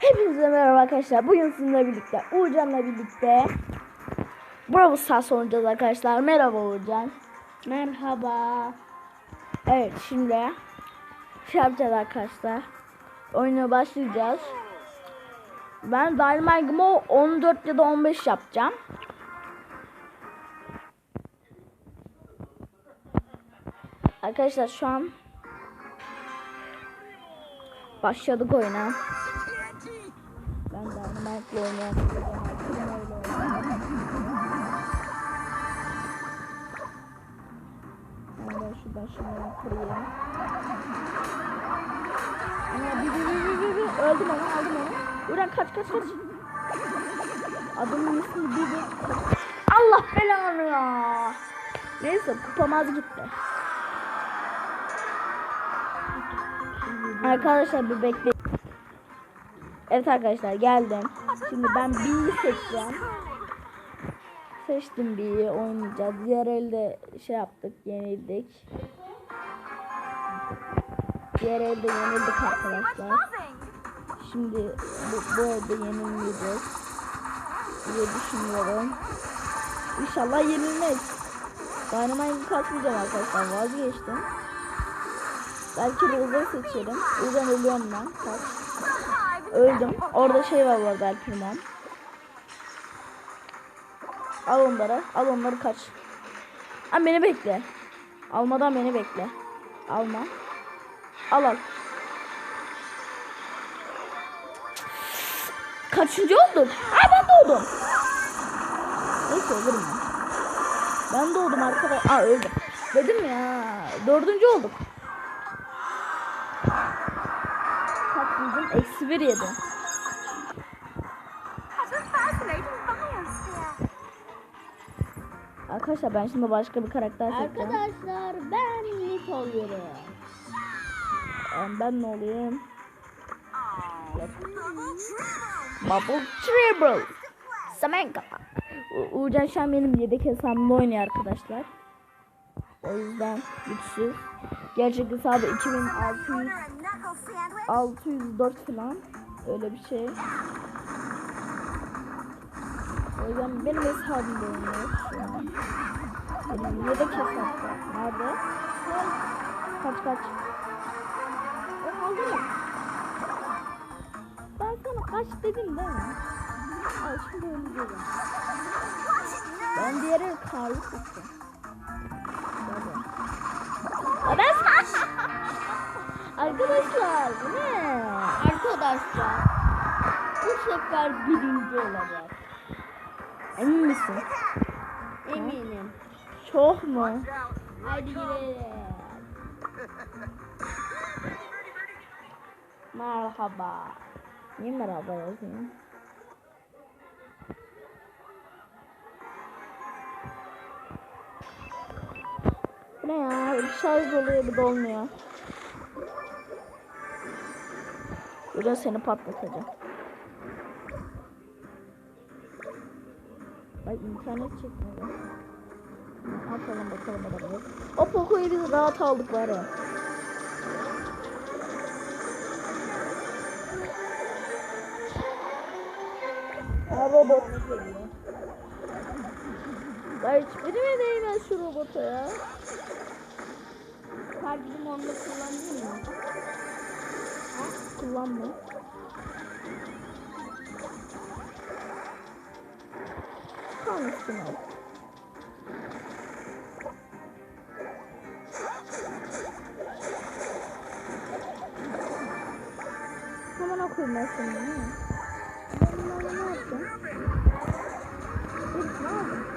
Hepinize merhaba arkadaşlar. Bugün sizinle birlikte, Uğurcan'la birlikte Bravo Stars oynayacağız arkadaşlar. Merhaba Uğurcan. Merhaba. Evet şimdi şey yapacağız arkadaşlar. Oyuna başlayacağız. Ben Dynamite 14 ya da 15 yapacağım. Arkadaşlar şu an başladık oyuna. Ben Dynamite'la oynuyorum. Ben de şuradan şunları kırayım. Ana bir bir bir bir bir öldüm onu aldım onu. Ulan kaç kaç kaç. Adamın ismi bir bir. Allah belanı ya. Neyse kupamaz gitti. Arkadaşlar bir bekleyin. Evet arkadaşlar geldim. Şimdi ben B'yi seçeceğim. Seçtim B'yi oynayacağız. Diğer elde şey yaptık yenildik. Diğer elde yenildik arkadaşlar. Şimdi bu, bu elde yenilmeyeceğiz diye düşünüyorum. İnşallah yenilmeyiz. Dynamite'ı kasmayacağım arkadaşlar vazgeçtim. Belki Rose'u seçerim. Uzan ölüyorum ben. Kaç. Öldüm. Orada şey var bu arada Alpirman. Al onları. Al onları kaç. Ha beni bekle. Almadan beni bekle. Alma. Al al. Kaçıncı oldum? Aa ben doğdum. Neyse olurum ben. Ben doğdum arkadaş. Aa öldüm. Dedim ya. Dördüncü olduk. Kaç buldum? Eksi bir yedi. Arkadaşlar ben şimdi başka bir karakter seçeceğim. Arkadaşlar ben Nit oluyorum. Ben ne olayım? Bubble Tribble. Samenka. Uğurcan şu an benim yedek hesabımda oynuyor arkadaşlar. O yüzden güçsüz. Gerçek hesabı 2600 604 falan. Öyle bir şey. O yüzden benim hesabımda oynuyor şu an. Benim yedek hesapta. Nerede? Kaç kaç. O mı? Ben sana kaç dedim değil mi? Al şimdi öldürüyorum. Ben diğeri karlı tuttum. Arkadaşlar ne? Arkadaşlar bu sefer birinci olacak. Emin misin? Eminim. Çok mu? Haydi gidelim. Merhaba. Niye merhaba yazıyor? Ne ya? Bir şarj doluyor bir dolmuyor. Burada seni patlatacağım. Ay internet çekmedi. Ne yapalım bakalım adamı. O Poco'yu biz rahat aldık var ya. Ha robot. Ya hiçbiri mi değmez şu robota ya? Kalbim onu kullandın mı? Kullanma. Hangisini al? Hemen okuyayım ben seni. Ben ne? Hiç ne yapayım?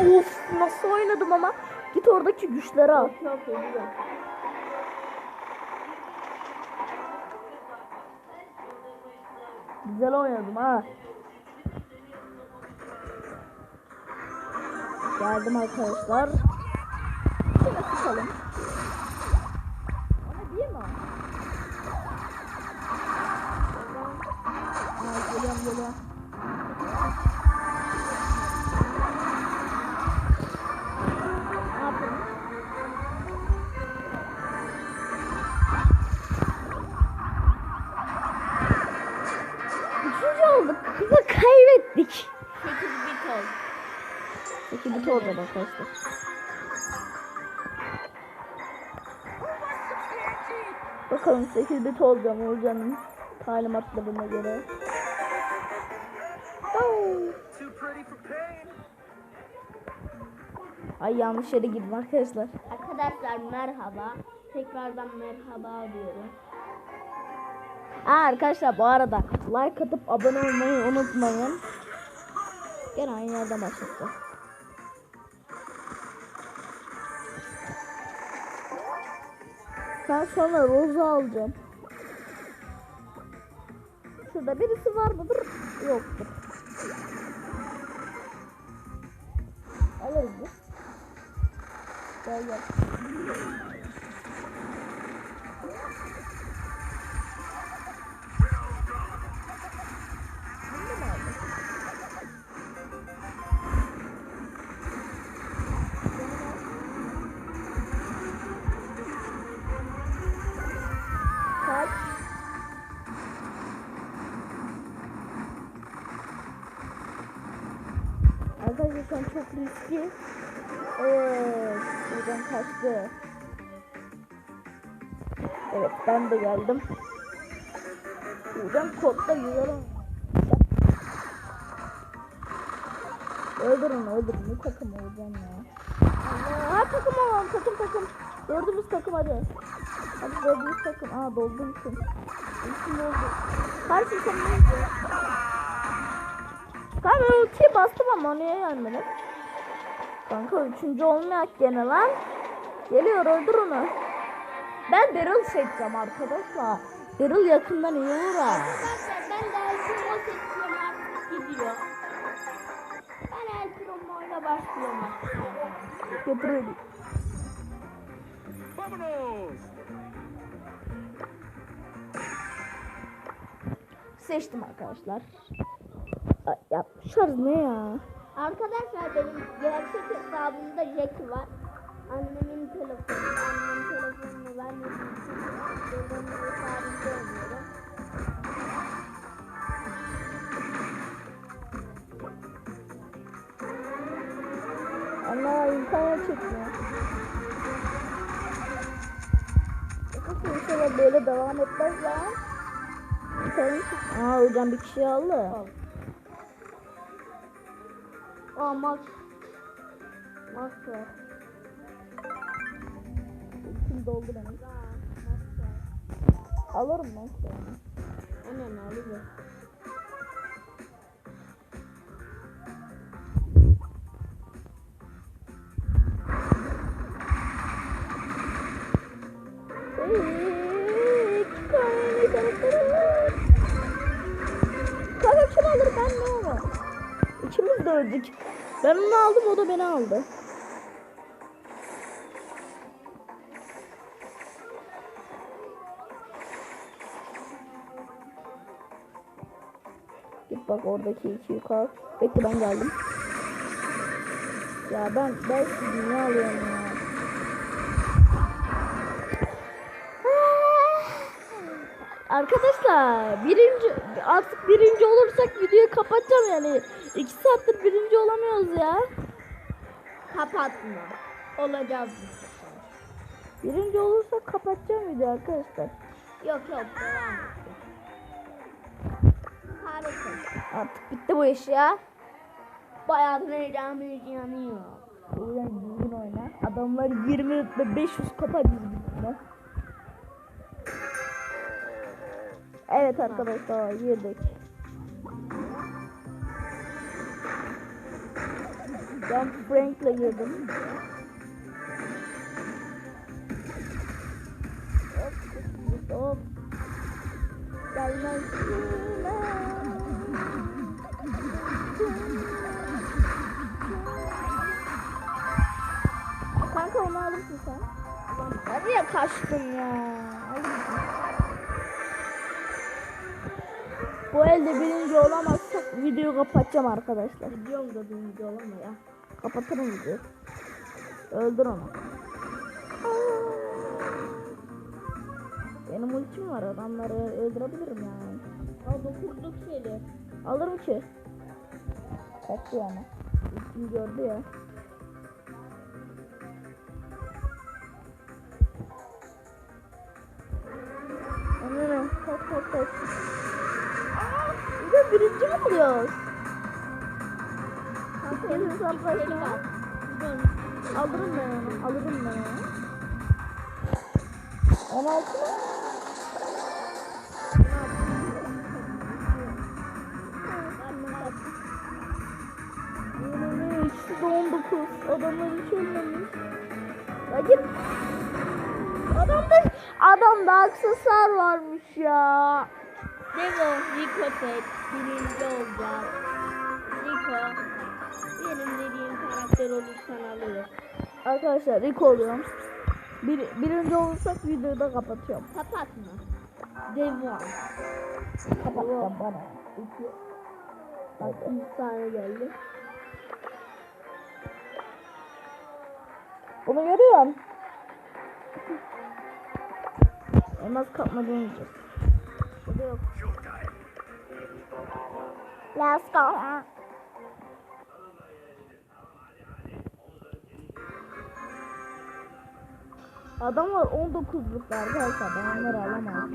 Of nasıl oynadım ama. Git oradaki güçleri al. Güzel oynadım ha. Geldim arkadaşlar. Şöyle tutalım. Ama değil mi? Aa, geliyorum geliyorum. Arkadaşlar. Bakalım 8 bit olacağım Uğurcan'ın talimatlarına göre. Ay yanlış yere girdim arkadaşlar. Arkadaşlar merhaba. Tekrardan merhaba diyorum. Aa, arkadaşlar bu arada like atıp abone olmayı unutmayın. Gene aynı yerden başlattı. Ben sonra Rosa alacağım. Şurada birisi var mıdır? Yoktur. Alırız biz. Gel gel. An çok riskli. Evet, buradan kaçtı. Evet, ben de geldim. Buradan kodda oynuyor. Öldürün, öldürün. Ne takım olacağım ya. Allah, takım olalım, takım takım. Dördümüz takım hadi. Hadi dördümüz takım. Aa doldum için. İçim doldu. Karşı sen neydi? Kanka ben ultiye bastım ama niye gelmedim? Kanka üçüncü olmayak gene lan. Geliyor öldür onu. Ben Daryl seçeceğim arkadaşlar. Daryl yakından iyi vurur ha. Arkadaşlar ben de El Primo seçiyorum artık gidiyor. Ben El Primo'yla başlıyorum artık. Getir öyle. Vámonos! Seçtim arkadaşlar. Ya şarj ne ya? Arkadaşlar benim gerçek hesabımda Jack var. Annemin telefonu, annemin vermediği için benim hesabımda oynuyorum. Allah internet çekmiyor. Bakın inşallah böyle devam etmez. İnternet Aa hocam bir kişi aldı. Aa Max. Max var. Kim doldu benim? Alırım tane işaretleri var. Kanka kim alır ben ne onu? İkimiz de öldük. Ben onu aldım o da beni aldı. Git bak oradaki iki yukarı. Bekle ben geldim. Ya ben sizi ne alıyorum ya? Arkadaşlar birinci artık birinci olursak videoyu kapatacağım yani. iki saattir birinci olamıyoruz ya. Kapatma. Olacağız biz. Birinci olursak kapatacağım video arkadaşlar. Yok yok devam. Harika. Artık bitti bu iş ya. Bayağı heyecanımız yanıyor. O yüzden düzgün oyna. Adamlar 20 ve 500 kapa düzgün. Evet arkadaşlar girdik. Ben Frank'le girdim. Hop, hop. Gelmez. Kanka onu alırsın sen. Kaçtın ya? Alırsın. Bu elde birinci olamazsak videoyu kapatacağım arkadaşlar. Biliyorum da birinci olamıyor. Kapatırım videoyu. Öldür onu. Benim ultim var adamları öldürebilirim yani. Aa dokuzluk şeydi. Alırım ki. Kaçtı ama. Kim gördü ya. Anne kaç kaç kaç. Bir de birinci mi oluyoruz? Herkes hesaplaşma. Alırım ben onu. Alırım ben onu. 16 mı? Yine ikisi de 19. Adamlar hiç ölmemiş. Ya git. Adamda, adamda aksesuar varmış ya. Devo, Rico tek birinci olacak. Rico, benim dediğim karakter olursan alırım. Arkadaşlar ilk oluyorum. Bir, birinci olursak videoyu da kapatıyorum. Kapatma. Devo. Kapatacağım bana. İki. Bak iki tane geldi. Bunu görüyorum. Elmas kapma deneyeceğiz. Burada yok. Let's go. Adamlar 19'luk arkadaşlar ben onları alamam.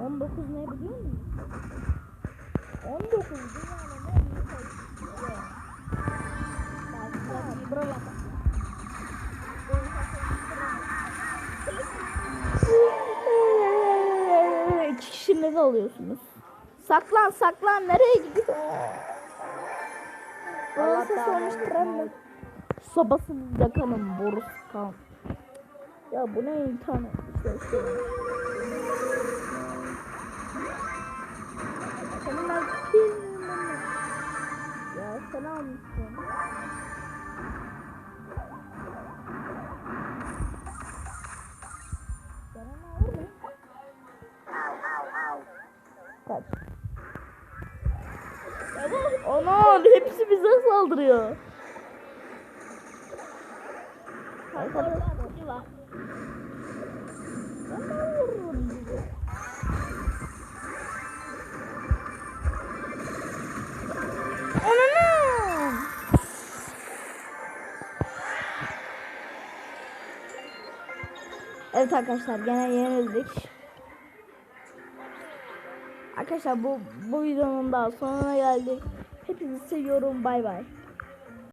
19 ne biliyor musun? 19 dünyanın en büyük sayısı. Buralarda. İki kişi ne alıyorsunuz? Saklan saklan nereye gidiyorsun? Burası sonuç trenle. Sobasını yakalım borusu kan. 要不那一套呢？小熊 Evet arkadaşlar gene yenildik. Arkadaşlar bu bu videonun daha sonuna geldik. Hepinizi seviyorum. Bay bay.